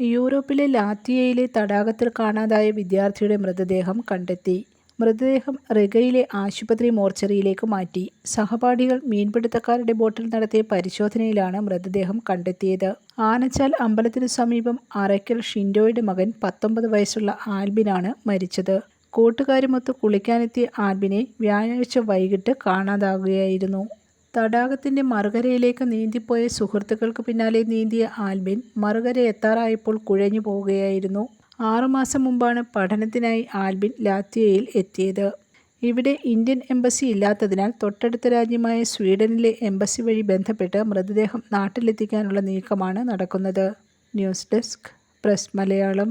യൂറോപ്പിലെ ലാത്വിയയിലെ തടാകത്തിൽ കാണാതായ വിദ്യാർത്ഥിയുടെ മൃതദേഹം കണ്ടെത്തി. മൃതദേഹം റിഗയിലെ ആശുപത്രി മോർച്ചറിയിലേക്ക് മാറ്റി. സഹപാഠികൾ മീൻപിടുത്തക്കാരുടെ ബോട്ടിൽ നടത്തിയ പരിശോധനയിലാണ് മൃതദേഹം കണ്ടെത്തിയത്. ആനച്ചാൽ അമ്പലത്തിനു സമീപം അറയ്ക്കൽ ഷിൻഡോയുടെ മകൻ പത്തൊമ്പത് വയസ്സുള്ള ആൽബിനാണ് മരിച്ചത്. കൂട്ടുകാരുമൊത്ത് കുളിക്കാനെത്തിയ ആൽബിനെ വ്യാഴാഴ്ച വൈകിട്ട് കാണാതാകുകയായിരുന്നു. തടാകത്തിന്റെ മറുകരയിലേക്ക് നീന്തിപ്പോയ സുഹൃത്തുക്കൾക്ക് പിന്നാലെ നീന്തിയ ആൽബിൻ മറുകര എത്താറായപ്പോൾ കുഴഞ്ഞു പോവുകയായിരുന്നു. ആറുമാസം മുമ്പാണ് പഠനത്തിനായി ആൽബിൻ ലാത്വിയയിൽ എത്തിയത്. ഇവിടെ ഇന്ത്യൻ എംബസി ഇല്ലാത്തതിനാൽ തൊട്ടടുത്ത രാജ്യമായ സ്വീഡനിലെ എംബസി വഴി ബന്ധപ്പെട്ട് മൃതദേഹം നാട്ടിലെത്തിക്കാനുള്ള നീക്കമാണ് നടക്കുന്നത്. News desk press Malayalam